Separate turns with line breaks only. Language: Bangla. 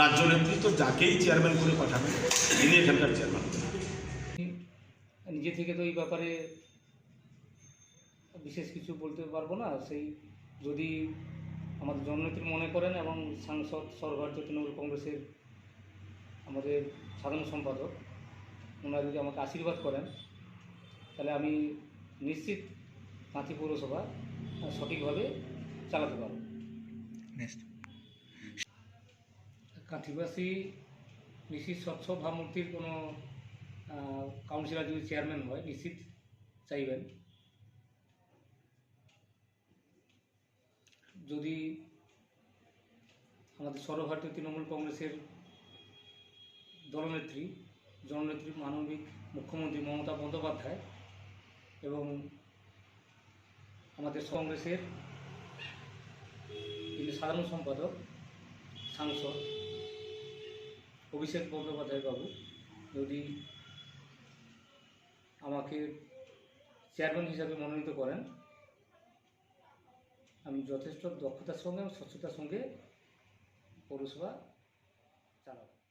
রাজ্য নেতৃত্ব যাকেই চেয়ারম্যান করে পাঠাবেন তিনি এখানকার চেয়ারম্যান
নিজে থেকে তো এই ব্যাপারে বিশেষ কিছু বলতে পারব না। সেই যদি আমাদের জননেত্রী মনে করেন এবং সাংসদ সর্বভারতীয় তৃণমূল কংগ্রেসের আমাদের সাধারণ সম্পাদক ওনারা যদি আমাকে আশীর্বাদ করেন তাহলে আমি নিশ্চিত কাঁথি পৌরসভা সঠিকভাবে চালাতে পারব।
নেক্সট।
কাঁথিবাসী নিশ্চিত স্বচ্ছ ভাবমূর্তির কোনো কাউন্সিলর যদি চেয়ারম্যান হয়, নিশ্চিত চাইবেন। যদি আমাদের সর্বভারতীয় তৃণমূল কংগ্রেসের দলনেত্রী, জননেত্রী, মানবিক মুখ্যমন্ত্রী মমতা বন্দ্যোপাধ্যায় এবং আমাদের কংগ্রেসের সাধারণ সম্পাদক, সাংসদ অভিষেক বন্দ্যোপাধ্যায় বাবু, যদি আমাকে চেয়ারম্যান হিসাবে মনোনীত করেন, আমি যথেষ্ট দক্ষতার সঙ্গে এবং স্বচ্ছতার সঙ্গে পৌরসভা চালাবো।